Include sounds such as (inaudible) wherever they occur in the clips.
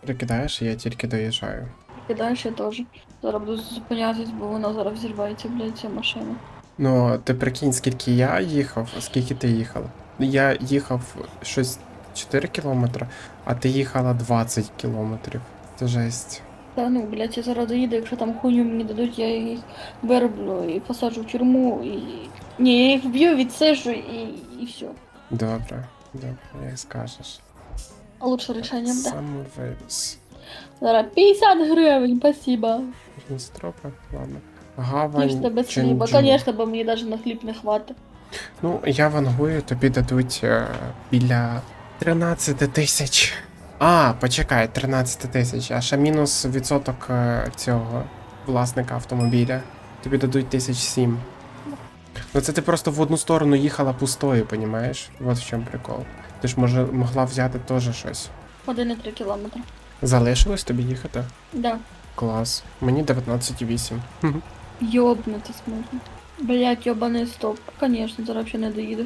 Прикидаєш, я тільки доїжджаю. Кидаєш я теж. Зараз буду зупинятись, бо вона зараз взірвається, блядь, ця машина. Ну, ти прикинь, скільки я їхав, а скільки ти їхав. Я їхав щось 4 кілометри, а ти їхала 20 кілометрів. Це жесть. Та ну, блядь, я зараз доїду, якщо там хуйню мені дадуть, я їх вироблю і посаджу в тюрму і. Ні, я їх вб'ю, відсижу і, і все. Добре, добре, як скажеш. Лучше рішення буде. Самовивіз. Зараз 50 гривень, спасибо. Стропа, ладно. Гавань. тебе хліба. Ченджу. Звісно, бо мені навіть на хліб не хватить. Ну, я вангую, тобі дадуть е, біля 13 тисяч. А, почекай, 13 тисяч, а ще мінус відсоток е, цього власника автомобіля. Тобі дадуть тисяч сім. Ну це ти просто в одну сторону їхала пустою, понімаєш? Вот в чому прикол. Ти ж може могла взяти теж щось. 1,3 кілометри. Залишилось тобі їхати? Да. Клас. Мені 19,8. Хм. Йобнутись можна. Блять, йобаний стоп. Конечно, зараз взагалі не доїду.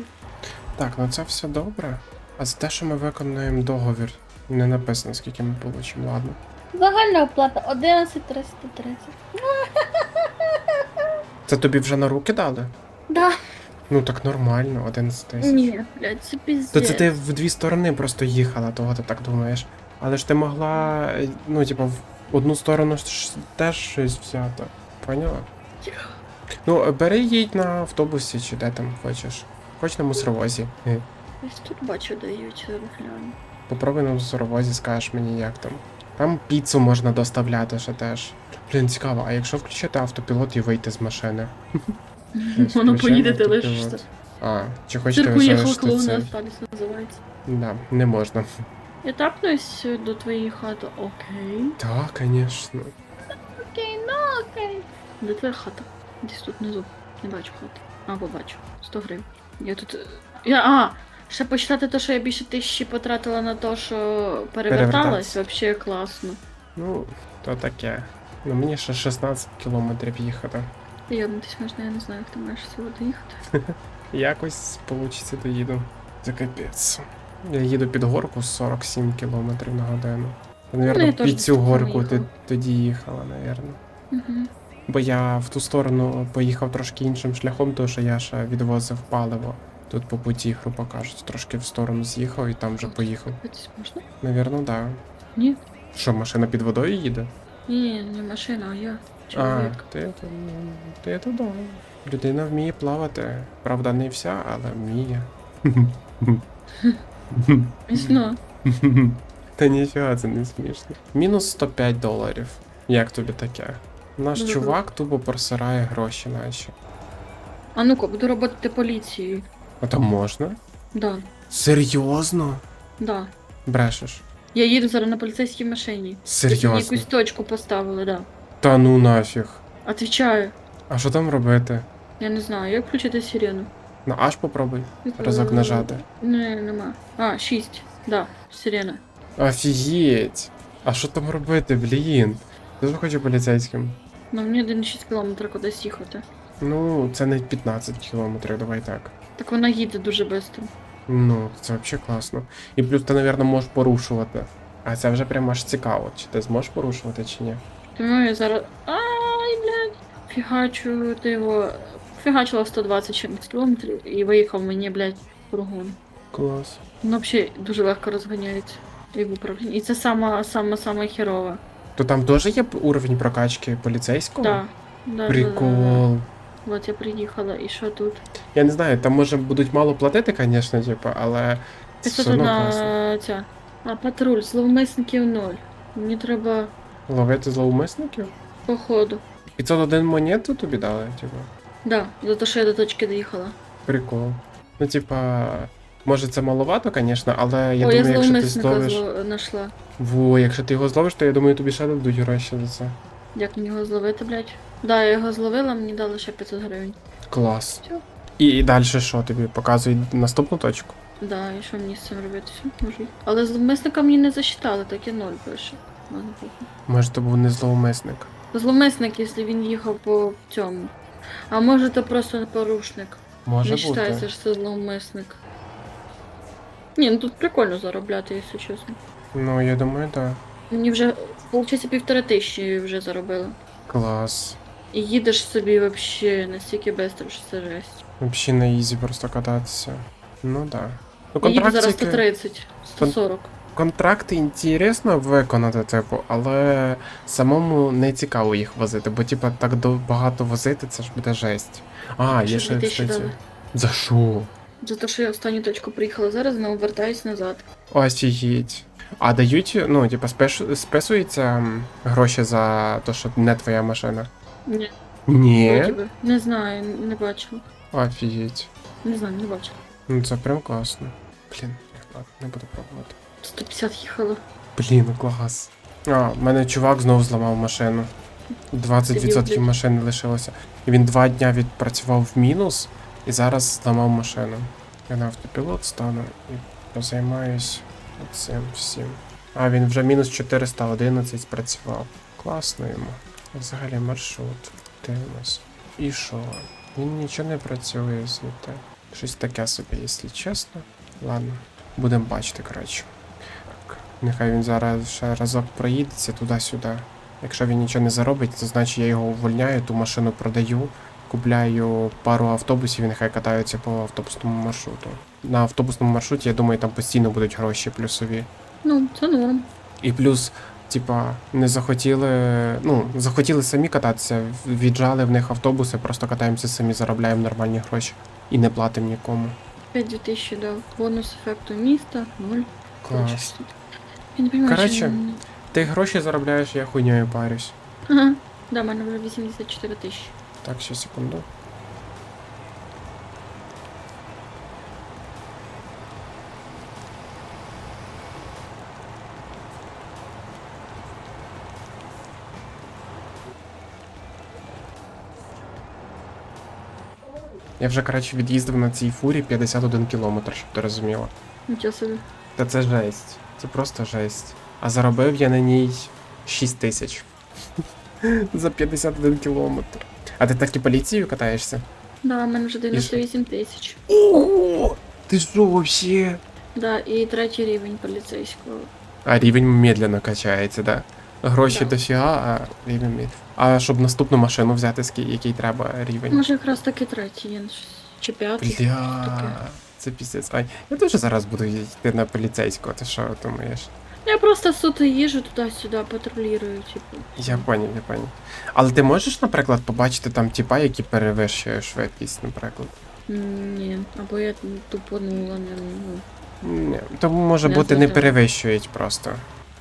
Так, ну це все добре. А за те, що ми виконуємо договір, не написано, скільки ми получимо, ладно. Загальна оплата 11,330. Це тобі вже на руки дали? Да. Ну так нормально, 11 тисяч. Ні, блядь, це піздець. То це ти в дві сторони просто їхала, того ти так думаєш. Але ж ти могла, е, ну, типу, в одну сторону ж теж щось взяти. Поняла? Ну, е, бери їдь на автобусі чи де там хочеш. Хоч на мусоровозі. Е, Ось тут бачу дають гляну. Попробуй на мусоровозі, скажеш мені, як там. Там піцу можна доставляти ще теж. Блін, цікаво, а якщо включити автопілот і вийти з машини? (laughs) Воно включаємо поїде, лишишся. А, чи хочете залишити клоуна це? остались, називається. Да, не можна. Я тапнусь до твоєї хати. Окей. Так, звісно. Окей, ну окей. Де твоя хата? Десь тут внизу. Не бачу хати. А, побачу. 100 гривень. Я тут. Я. А! Ще почитати те, що я більше тисячі потратила на те, що переверталась, вообще класно. Ну, то таке. Ну мені ще 16 кілометрів їхати. Йобнутись можна, я не знаю, як ти маєш сюди доїхати. (laughs) Якось получиться доїду. Це капець. Я їду під горку 47 кілометрів на годину. Ну, я Навірно, під цю горку ти тоді їхала, навірно. Угу. Бо я в ту сторону поїхав трошки іншим шляхом, тому що я ще відвозив паливо. Тут по путі, грубо кажуть, трошки в сторону з'їхав і там вже поїхав. Можна? Навірно, так. Да. Ні. Що, машина під водою їде? Ні, не машина, а я. А, Чоловік. ти, ти, ти туди. Людина вміє плавати. Правда, не вся, але вміє. Смішно. Та нічого, це не смішно. Мінус 105 доларів. Як тобі таке? Наш Дуже чувак тупо просирає гроші наші. А ну-ка, буду роботи поліцією. А там можна? Да, Серйозно? да. Брешеш. Я їду зараз на поліцейській машині. Мені Серйозно? якусь точку поставили, да. Та ну нафіг. Отвічаю. А що там робити? Я не знаю, як включити сирену. Ну аж попробуй. Разок нажати. Не, нема. А, 6. Да, сирена. Офігеть. А що там робити, блін? Дуже хочу поліцейським. Ну мені 1,6 км кудись їхати. Ну, це не 15 кілометрів, давай так. Так вона їде дуже швидко. Ну, це взагалі класно. І плюс ти, напевно, можеш порушувати. А це вже прямо аж цікаво, чи ти зможеш порушувати, чи ні. Тому я зараз. Ай, блядь. Фігачу ти його. Фігачила 120 чимось кілометрів і виїхав мені, блядь, фургон. Клас. Ну, взагалі дуже легко розганяється. І в управлінні. І це сама сама сама херова. То там теж є уровень прокачки поліцейського? Да. Да, да, да, Прикол. да. От я приїхала, і що тут? Я не знаю, там може будуть мало платити, звісно, типу, але це все тут одно класно. на ця. А патруль, зловмисників ноль. Мені треба Ловити зловмисників? походу. 501 монету тобі дали, типу. Да, за те, що я до точки доїхала. Прикол. Ну, типа, може це маловато, звісно, але я О, я думаю, якщо ти зловмисника зловиш. зло... знайшла. Во, якщо ти його зловиш, то я думаю, тобі ще дадуть гроші за це. Як мені його зловити, блядь? Да, я його зловила, мені дали ще 500 гривень. Клас. І, і далі що тобі показують наступну точку? Да, і що мені з цим робити? Все, можу. Але зловмисника мені не засчитали, так і ноль пише. Ладно, похуй. Може, то був не зловмисник. Зловмисник, якщо він їхав по цьому. А може то просто порушник. Може не бути. вважається, що це зловмисник. Ні, ну тут прикольно заробляти, якщо чесно. Ну, я думаю, так. Мені вже, виходить, півтори тисячі вже заробила. Клас. І їдеш собі вообще настільки швидко, що це жесть. Взагалі на ізі просто кататися. Ну да. Ну, Я їду зараз контрактики, 130, 140. Контракти інтересно виконати, типу, але самому не цікаво їх возити, бо типа так до- багато возити, це ж буде жесть. А, є Ще ще 2000 кстати. За що? За те, що я останню точку приїхала зараз, знову вертаюсь назад. Офігеть. А дають, ну, типа, спеш... списуються гроші за те, що не твоя машина? Ні, Ні. вроді би. Не знаю, не бачила. Офігеть. Не знаю, не бачила. Ну це прям класно. Блін, ладно, не буду пробувати. 150 їхала. Блін, клас. А, в мене чувак знову зламав машину. 20% машини лишилося. І він два дня відпрацював в мінус і зараз зламав машину. Я на автопілот стану і позаймаюсь цим всім. А, він вже мінус 411 спрацював. Класно йому. Взагалі маршрут. Дивимось. І що? Він нічого не працює звідти. Щось таке собі, якщо чесно. Ладно, будемо бачити, коротше. Нехай він зараз ще разок проїдеться туди-сюди. Якщо він нічого не заробить, то значить я його увольняю, ту машину продаю, купляю пару автобусів і нехай катаються по автобусному маршруту. На автобусному маршруті, я думаю, там постійно будуть гроші плюсові. Ну, це норм. І плюс, типа, не захотіли, ну, захотіли самі кататися, віджали в них автобуси, просто катаємося самі, заробляємо нормальні гроші і не платимо нікому. 5 2000 дав. Бонус ефекту міста, 0. Клас. Я не розумію, Коротше, що... Ти гроші заробляєш, я хуйньою парюсь. Ага. Да, в мене вже 84 тисячі. Так, ще секунду. Я вже, коротше, від'їздив на цій фурі 51 кілометр, щоб ти розуміла. Нічого собі. Та це жесть. Це просто жесть. А заробив я на ній 6 тисяч. (laughs) За 51 кілометр. А ти так і поліцією катаєшся? Да, в мене вже 98 тисяч. О, ти що вообще? Да, і третій рівень поліцейського. А рівень медленно качається, да. Гроші Да. дофіга, а рівень мед. А щоб наступну машину взяти, який треба рівень. Може якраз таки третій, чи п'ятий. Бля. Це піздець. Ай, я теж зараз буду йти на поліцейського, ти що думаєш? Я просто суто їжу туди-сюди, патрулюю, типу. Я поняв, я поняв. Але ти можеш, наприклад, побачити там тіпа, які перевищує швидкість, наприклад? М, Ні, або я тупонула, не ну. Ні, тому може Не бути не перевищують просто.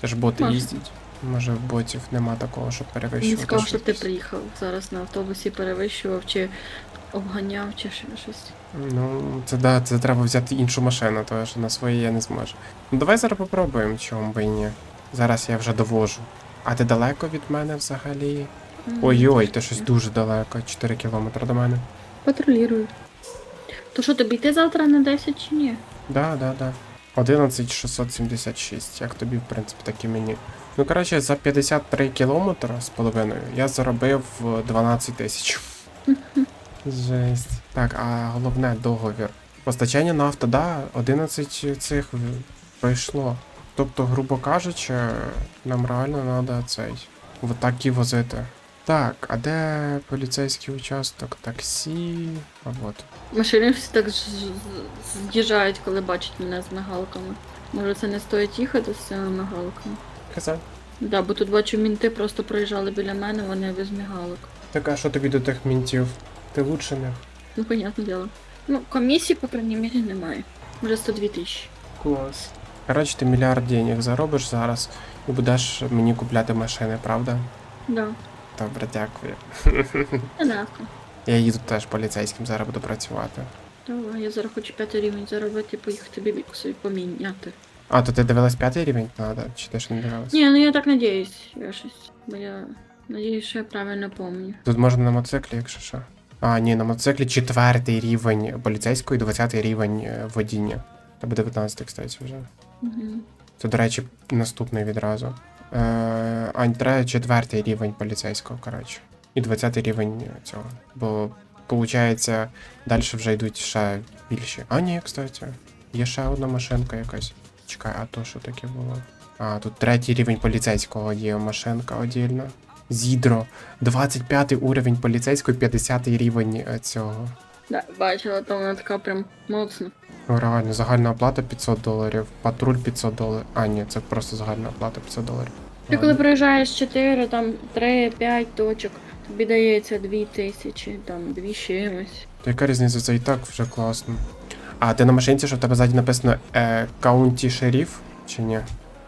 Це ж боти Може. їздять. Може в ботів нема такого, щоб Він сказав, що ти приїхав зараз на автобусі, перевищував, чи обганяв, чи щось. Ну, це да, це треба взяти іншу машину, тому що на своїй я не зможу. Ну давай зараз попробуємо, чому би і ні. Зараз я вже довожу. А ти далеко від мене взагалі? Ой-ой, ти щось дуже далеко, 4 кілометри до мене. Патрулюю. То що, тобі йти завтра на 10 чи ні? Да, да, да. 11676, як тобі, в принципі, так і мені. Ну, коротше, за 53 кілометри з половиною я заробив е, 12 тисяч. (laughs) Жесть. Так, а головне договір. Постачання нафти, да, 11 цих пройшло. Тобто, грубо кажучи, нам реально треба цей. Вот так і возити. Так, а де поліцейський участок? Таксі. А от. Машини всі так з'їжджають, коли бачать мене з мигалками. Може це не стоїть їхати з цими мигалками? Казав. Да, бо тут бачу, мінти просто проїжджали біля мене, вони без мигалок. Так, а що тобі до тих мінтів? Ти лучше них? Ну, понятне діло. Ну, комісії, по крайній мірі, немає. Вже 102 тисячі. Клас. Коротше, ти мільярд денег заробиш зараз і будеш мені купляти машини, правда? Да. Добре, дякую. Я їду теж поліцейським, зараз буду працювати. Давай, я зараз хочу п'ятий рівень заробити і поїхати бібіку собі поміняти. А, то ти дивилась п'ятий рівень? Надо, чи ти ж не дивилась? Ні, ну я так надіюсь, я щось. Бо я надіюсь, що я правильно помню. Тут можна на мотоциклі, якщо що. А, ні, на мотоциклі четвертий рівень поліцейського і 20 рівень е, водіння. Тебе 19, кстати, вже. Угу. Це, до речі, наступний відразу. Е, Ань, четвертий рівень поліцейського, коротше. І 20 рівень цього. Бо, виходить, далі вже йдуть ще більші. А, ні, кстати. Є ще одна машинка якась. Чекай, а то що таке було? А, тут третій рівень поліцейського є машинка отдільно. Зідро. 25 уровень поліцейського, 50 рівень е, цього. Да, бачила, там вона така прям моцна. Реально, загальна оплата 500 доларів, патруль 500 доларів. А, ні, це просто загальна оплата 500 доларів. Ти коли Ладно. приїжджаєш 4, там 3, 5 точок, тобі дається 2 тисячі, там 2 чимось. То яка різниця, це і так вже класно. А ти на машинці, що в тебе ззаді написано е, Каунті Шеріф, чи ні?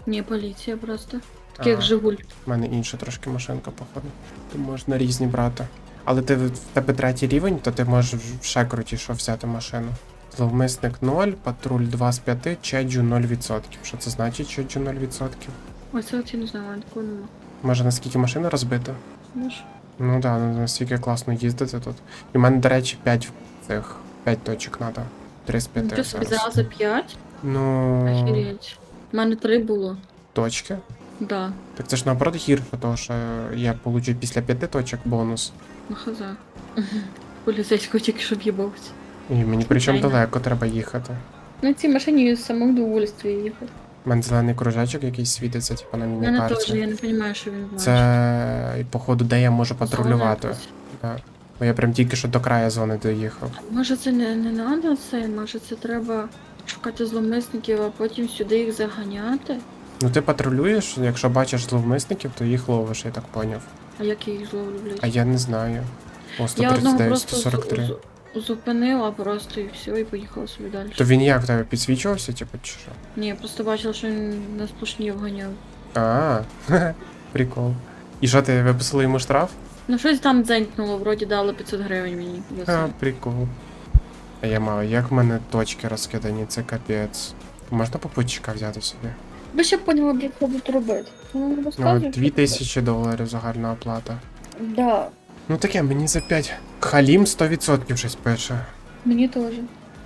Ні, поліція просто. Так як Жигуль. У мене інша трошки машинка, походу. То можна різні брати. Але ти в тебе третій рівень, то ти можеш ще крутіше взяти машину. Зловмисник 0, патруль 2 з 5, чеджу 0%. Що це значить чеджу 0%? Ось це я не знаю, такого нема. Може наскільки машина розбита? Знаєш? Ну да, ну настільки класно їздити тут. І в мене, до речі, 5 цих 5 точок треба. 3 з 5 Ти собі зараз. зразу 5? Ну, Охереть. У мене 3 було. точки. Да. Так це ж наоборот гірше, тому що я получу після 5 точок бонус. Ну хаза. (laughs) Поліцейського тільки що в'їбався. І мені причому Звичайно. далеко треба їхати. На цій машині з самого довольстві їхати. У мене зелений кружечок якийсь світиться, типу на У мене теж, міні-карті. я не розумію, що він значить. Це і, походу, де я можу патрулювати. Зона. Да. Бо я прям тільки що до краю зони доїхав. Може це не, не надо це, може це треба шукати зловмисників, а потім сюди їх заганяти? Ну ти патрулюєш, якщо бачиш зловмисників, то їх ловиш, я так поняв. А як я їх зловлю, блядь? А я не знаю. О, я одного 139, просто з- 143. з- зупинила просто і все, і поїхала собі далі. То він як в тебе підсвічувався, типу, чи що? Ні, я просто бачила, що він на сплошні вганяв. А, (laughs) прикол. І що ти виписали йому штраф? Ну щось там дзенькнуло, вроді дали 500 гривень мені. А, прикол. А я маю, як в мене точки розкидані, це капець. Можна попутчика взяти собі? Ви ще поняли, як це будуть робити. Ну, Ну, 2000 доларів загальна оплата. Да, Ну таке, мені за 5. Халім 100% щось пише. мені теж.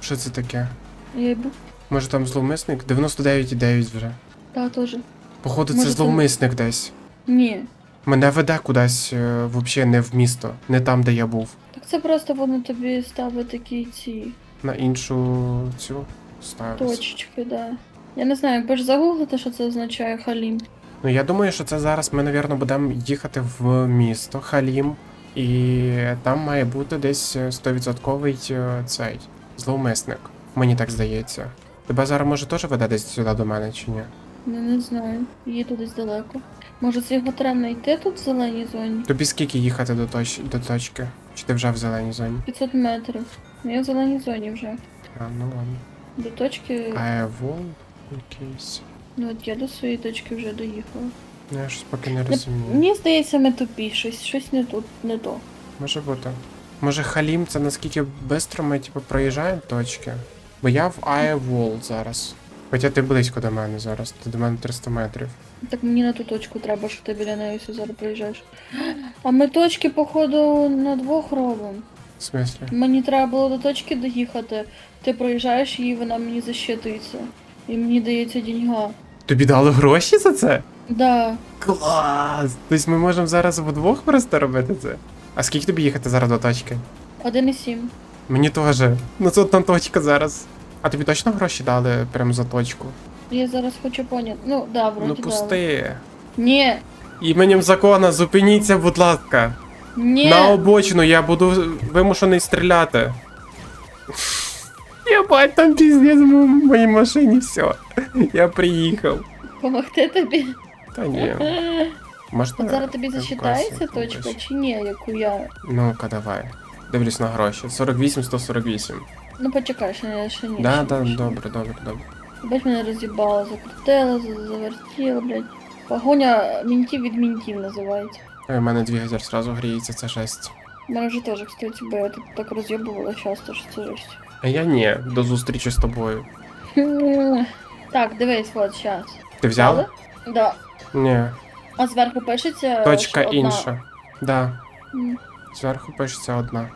Що це таке? Я йду. Може там зловмисник? 99,9 вже. Та теж. Походу, це Може, це- зловмисник десь. Ні. Мене веде кудись е, взагалі не в місто, не там, де я був. Так це просто воно тобі ставить такі ці На іншу цю ставиться. точечки, да. Я не знаю, якби ж загуглити, що це означає халім. Ну я думаю, що це зараз ми, напевно, будемо їхати в місто Халім, і там має бути десь е, 100% е, цей зловмисник. Мені так здається. Тебе зараз може теж веде десь сюди до мене чи ні? Ну не знаю. Їду десь далеко. Може це його треба знайти тут в зеленій зоні? Тобі скільки їхати до, точ... до точки? Чи ти вже в зеленій зоні? 500 метрів. Ну, Я в зеленій зоні вже. А, ну ладно. До точки. А вол якийсь. Ну от я до своєї точки вже доїхала. Я щось поки не Не- розумію. Мені здається, ми тупі, щось, щось не тут, не то. Може бути. Може Халім це наскільки швидко ми типу, проїжджаємо точки? Бо я в Айвол зараз. Хоча ти близько до мене зараз, ти до мене 300 метрів. Так мені на ту точку треба, що ти біля неї все зараз приїжджаєш. А ми точки, походу, на двох робимо. В смислі? Мені треба було до точки доїхати. Ти проїжджаєш її, вона мені защитується. І мені дається деньга. Тобі дали гроші за це? Да. Клас! Тобто ми можемо зараз вдвох просто робити це? А скільки тобі їхати зараз до точки? 1,7. Мені теж. Ну це одна точка зараз. А тобі точно гроші дали прямо за точку? Я зараз хочу поняти. Ну, да, вроді ну дали. пусти. Ні, Іменем закона, зупиніться, будь ласка. ні. На обочину я буду вимушений стріляти. Я бать там піздець в моїй машині, все. Я приїхав. Помогти тобі. Та ні. (laughs) Можна. От зараз тобі зачитається точка чи ні, яку я. Ну-ка, давай. Дивлюсь на гроші. 48, 148. Ну почекай, ще не ще ні. Да, ще да, ні, ще ні. добре, добре, добре. Бач, мене роз'їбало, закрутило, завертіло, блядь. Погоня мінтів від мінтів називається. Ой, У мене двигатель сразу гріється, це жесть. У мене вже теж, кстати, бо я тут так роз'єбувала часто, що це жесть. А я ні, до зустрічі з тобою. (laughs) Так, дивись, от, щас. Ти взяла? Да. Ні. А зверху пишеться. Точка що одна. інша. Да. М. Зверху пишеться одна.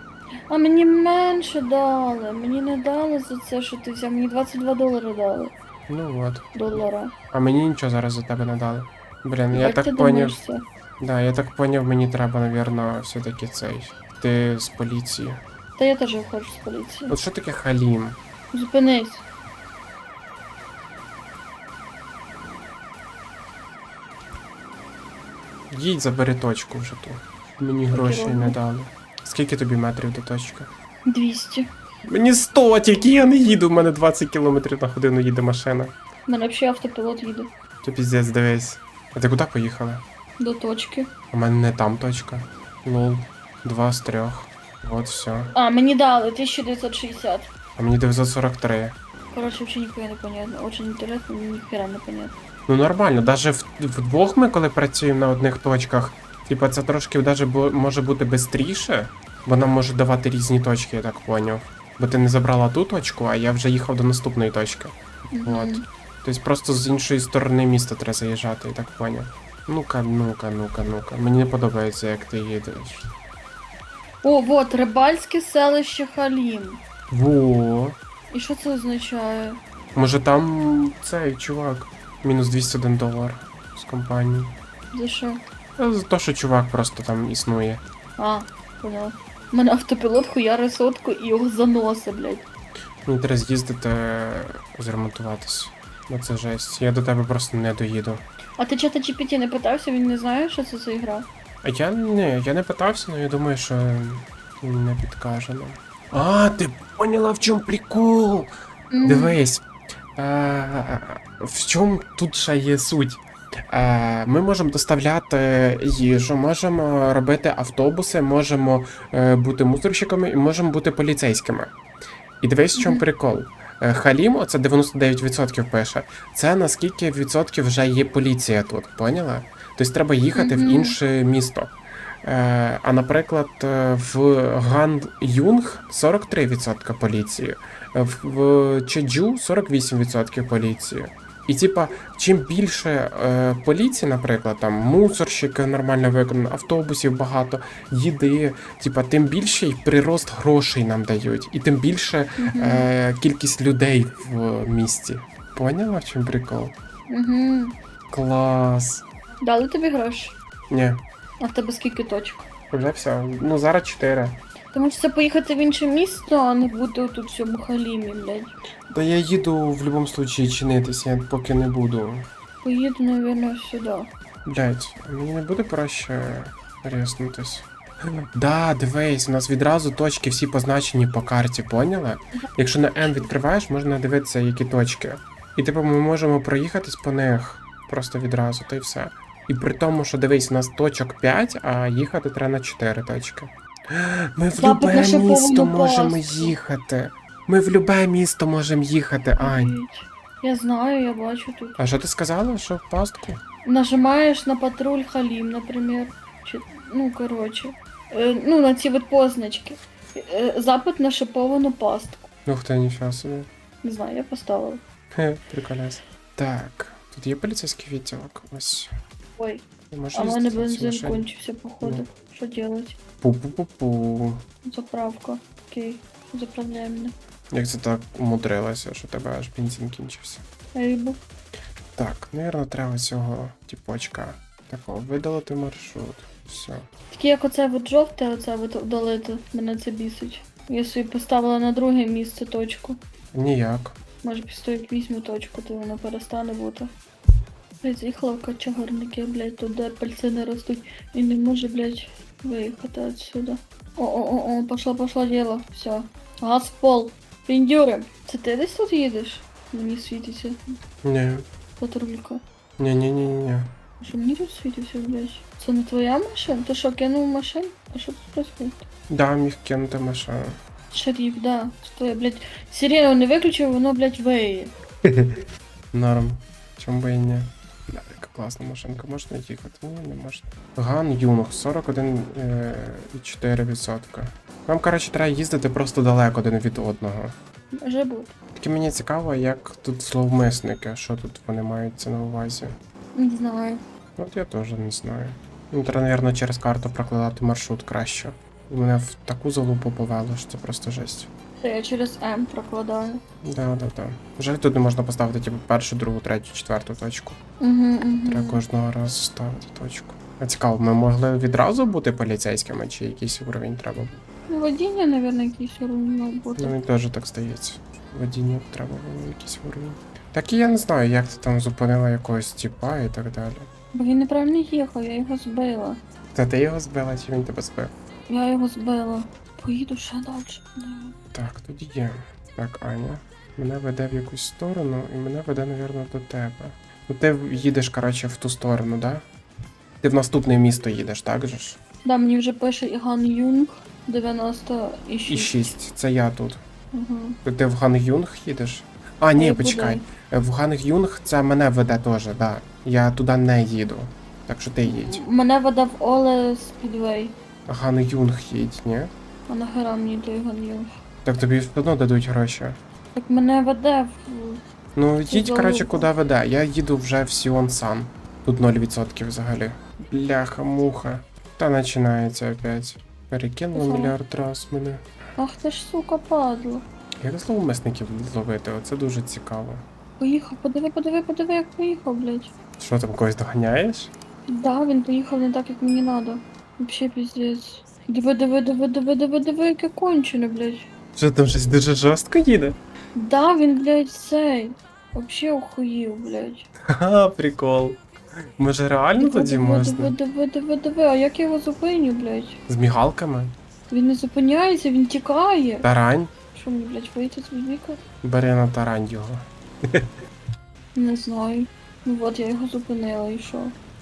А мені менше дали. Мені не дали за це, що ти взяв. Мені 22 долари дали. Ну от. Долара. А мені нічого зараз за тебе не дали. Блін, я Як ти так поняв. думаєш це? Да, я так поняв, мені треба, навірно, все-таки цей. Ти з поліції. Та я теж хочу з поліції. От що таке халім? Зупинись. Їдь, забери точку вже ту. Мені грошей не дали. Скільки тобі метрів до точки? 200. Мені 100, тільки я не їду, у мене 20 км на годину їде машина. У мене взагалі автопілот їде То піздець, дивись. А ти куди поїхала? до точки. У мене не там точка. Лол. Два з трьох. От все. А, мені дали 1960. А мені 943. Короче, вообще нихуя не понятно. Очень интересно, но нихера не понятно. Ну нормально, навіть вдвох ми, коли працюємо на одних точках, типа це трошки даже може бути швидше, бо нам може давати різні точки, я так поняв. Бо ти не забрала ту точку, а я вже їхав до наступної точки. От. Тобто просто з іншої сторони міста треба заїжджати, я так поняв. Ну-ка, ну-ка, ну-ка, ну-ка. Мені не подобається, як ти їдеш. О, вот, рибальське селище Халім. Во. І що це означає? Може там цей чувак. Мінус 201 долар з компанії. За що? За те, що чувак просто там існує. А, поняла. У мене автопілот хуяри сотку і його заноси, блядь. Мені треба з'їздити зремонтуватись. Бо це жесть. Я до тебе просто не доїду. А ти чата GPT не питався, він не знає, що це за ігра? А я не, я не питався, але я думаю, що не підкаже нам. А, ти поняла, в чому прикол? М, Дивись. Е, в чому тут ще є суть? Е, ми можемо доставляти їжу, можемо робити автобуси, можемо е, бути мусорщиками і можемо бути поліцейськими. І дивись, в чому прикол. Халім, оце 99% пише. Це наскільки відсотків вже є поліція тут, поняла? Тобто треба їхати в інше місто. Е, а наприклад, е, в Ган Юнг 43% поліції, е, в- Чеджу 48% поліції. І типа, чим більше е, поліції, наприклад, там мусорщики нормально виконано, автобусів багато, їди, типа, тим більший прирост грошей нам дають, і тим більше е, кількість людей в місті. Поняла, в чому прикол? Мгм. Клас. Дали тобі гроші? Ні, А в тебе скільки точок? вже все. Ну зараз 4. Тому що це поїхати в інше місто, а не бути тут в цьому халімі, блядь. Та я їду в будь-якому случаї чинитися, я поки не буду. Поїду, напевно, сюди. Блять, мені не буде проще ріснутись. Да, дивись, у нас відразу точки всі позначені по карті, поняла? Якщо на N відкриваєш, можна дивитися, які точки. І типу ми можемо проїхатись по них просто відразу, та й все. І при тому, що дивись, у нас точок 5, а їхати треба на 4 точки. (gasps) Ми в Запит любе місто можемо їхати. Ми в любе місто можемо їхати, Ань. Я знаю, я бачу тут. А що ти сказала, що в пастку? Нажимаешь на патруль Халим, например. Чи- Ну, короче. Е, ну, на ці от позначки. Е, запит на шиповану пастку. Ух ти, ніфіга собі. Не знаю, я поставила. Хе, приколяс. Так, тут є поліцейський відділок. Ось. Ой, а в мене бензин кончився, походу. Ну. Що делать? Пу-пу-пу-пу. Заправка. Окей, заправляй мене. Як це так умудрилося, що у тебе аж бензин кінчився? Рибу. Так, навірно, треба цього тіпочка. Такого видалити маршрут. Все. Таке як оце от жовте, оце от удалити. Мене це бісить. Я собі поставила на друге місце точку. Ніяк. Може як візьму точку, то воно перестане бути. Блять, заїхала в кочегарники, блять, тут де апельсини ростуть і не може, блять, виїхати отсюда. О-о-о, пошло, пошло діло. Все. Газ в пол. Піндюри. Це ти десь тут їдеш? Мені світиться Ні. патрулька. Ні-ні-ні-ні. Що мені тут світиться, блять? Це не твоя машина? Ти що, кинув машину? А що тут происходит? Да, міг кинути машину. Шериф, да. Це твоя, блять. Сирену не виключив, воно, блять, виє. (laughs) Норм. Чому би і ні? Да, яка класна машинка, можна їхати? Ні, не можна. Ган Юнг, 41,4%. Нам, коротше, треба їздити просто далеко один від одного. Може бути. Тільки мені цікаво, як тут зловмисники, що тут вони мають це на увазі. Не знаю. От я теж не знаю. Ну, треба, мабуть, через карту прокладати маршрут краще. Мене в таку залупу повело, що це просто жесть. Це я через М прокладаю. Да, да, да. Жаль, тут не можна поставити типу, першу, другу, третю, четверту точку. Угу, Треба угу. кожного разу ставити точку. А цікаво, ми могли відразу бути поліцейськими, чи якийсь уровень треба? Ну, водіння, мабуть, якийсь уровень мав бути. Ну, мені теж так здається. Водіння треба було якийсь уровень. Так і я не знаю, як ти там зупинила якогось тіпа і так далі. Бо він неправильно їхав, я його збила. Це ти його збила, чи він тебе збив? Я його збила. Поїду ще далі. Так, тоді є. Так, Аня. Мене веде в якусь сторону, і мене веде, напевно, до тебе. Ну ти їдеш, коротше, в ту сторону, да? Ти в наступне місто їдеш, так же ж? Да, мені вже пише Іган Юнг 90 і 6. І 6. Це я тут. Угу. Ти в Хан Юнг їдеш? А, ні, почекай. Е, В Хан Юнг це мене веде теж, да. Я туди не їду. Так що ти їдь. Мене веде в Оле Спідвей. Ган Юнг їдь, ні? А нахера мені той Іган Юнг? Так тобі все одно дадуть гроші. Так мене веде в. Ну, їдь, коротше, куди веде. Я їду вже в Сіон Сан. Тут 0% взагалі. Бляха, муха. Та починається опять. Перекинуло мільярд раз мене. Ах ти ж сука падла. Як зловмисників ловити? Оце дуже цікаво. Поїхав, подиви, подиви, подиви, як поїхав, блядь. Що там когось доганяєш? Да, він поїхав не так, як мені надо. Вообще піздець. Диви, диви, диви, диви, диви, диви, яке кончене, блядь. Що там щось дуже жорстко їде? Да, він, блядь, цей. Вообще охуїв, блядь. Ха, прикол. Може реально Диви, тоді диви, можна? диви, диви, диви, диви, а як я його зупиню, блядь? З мігалками? Він не зупиняється, він тікає. Тарань? Що мені, блядь, вийти з віка? Бери на тарань його. (laughs) Не знаю. Ну от я його зупинила і що?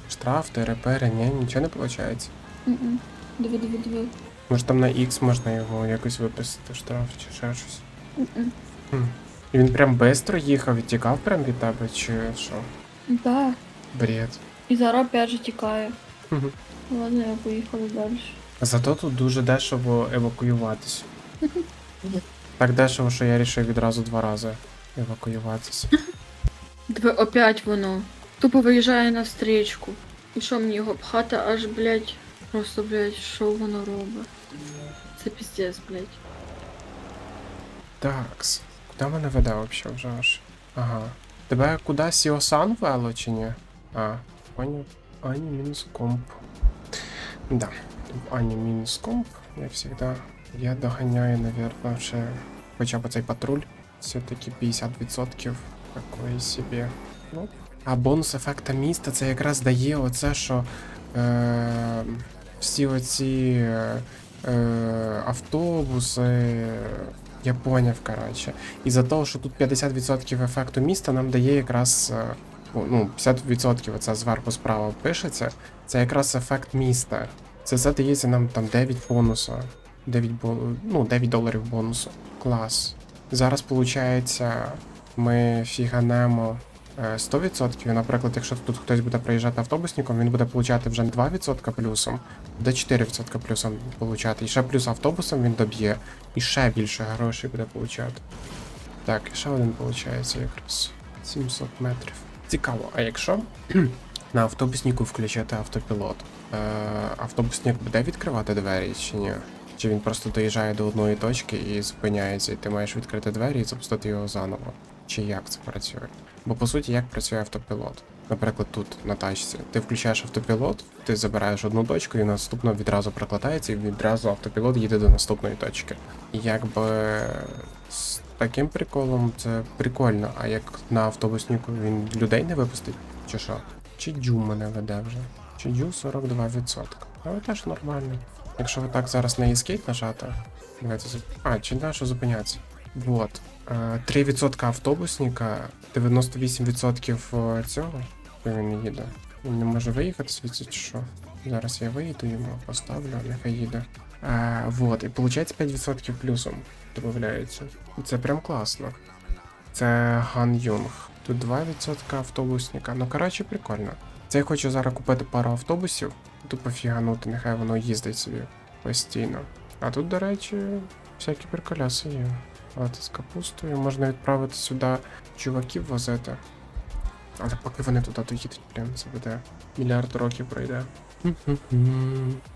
Штраф, ТРП, ні, нічого не виходить. М-м. Диви, диви, диви. Може там на X можна його якось виписати штраф чи ще щось. М-м. І він прям бистро їхав і тікав прям від тебе, чи що? Да. Бред. І зараз опять же тікає. Ладно, я поїхала далі. Зато тут дуже дешево евакуюватись. Так дешево, що я рішив відразу два рази евакуюватися. Диви, опять воно. Тупо виїжджає на стрічку. І що мені його пхати аж, блядь. Просто, блядь, що воно робить? Це піздець, блядь. Такс. Куди мене веде взагалі вже аж? Ага. Тебе куди Сіосан вело чи ні? А, поняв. Ані мінус комп. Да. Ані мінус комп, як завжди. Я доганяю, наверное, ще хоча б цей патруль. Все-таки 50% такої собі. Ну. А бонус ефекта міста це якраз дає оце, що е, всі оці е, е, автобуси. Я поняв, коротше. І за того, що тут 50% ефекту міста нам дає якраз. е, Ну, 50% оце зверху справа пишеться. Це якраз ефект міста. Це задається нам там 9 бонусу. 9, бо... ну, 9 доларів бонусу. Клас. Зараз, виходить, ми фіганемо 100%. Наприклад, якщо тут хтось буде приїжджати автобусником, він буде получати вже не 2% плюсом, буде 4% плюсом получати. І ще плюс автобусом він доб'є, і ще більше грошей буде получати. Так, і ще один виходить якраз 700 метрів. Цікаво, а якщо (clears throat) на автобуснику включити автопілот, е, автобусник буде відкривати двері чи ні? Чи він просто доїжджає до одної точки і зупиняється, і ти маєш відкрити двері і запустити його заново? Чи як це працює? Бо по суті, як працює автопілот? Наприклад, тут на тачці. Ти включаєш автопілот, ти забираєш одну точку, і наступно відразу прокладається, і відразу автопілот їде до наступної точки. І якби з таким приколом це прикольно, а як на автобуснику він людей не випустить? Чи що? Чи дю мене веде вже? Чи дю 42%. Але теж нормально. Якщо ви так зараз на escape нажати, давайте. А, чи на що зупинятися? Вот. Е, 3% автобусника, 98% цього, коли він їде. Він не може виїхати звідси чи що. Зараз я виїду йому, поставлю, нехай їде. Е, вот, і виходить 5% плюсом додається. Це прям класно. Це Ган Юнг. Тут 2% автобусника. Ну, коротше, прикольно. Це я хочу зараз купити пару автобусів, тупо фіганути, нехай воно їздить собі постійно. А тут, до речі, всякі приколяси є. От з капустою можна відправити сюди чуваків возити. Але поки вони туди доїдуть, блін, це буде мільярд років пройде.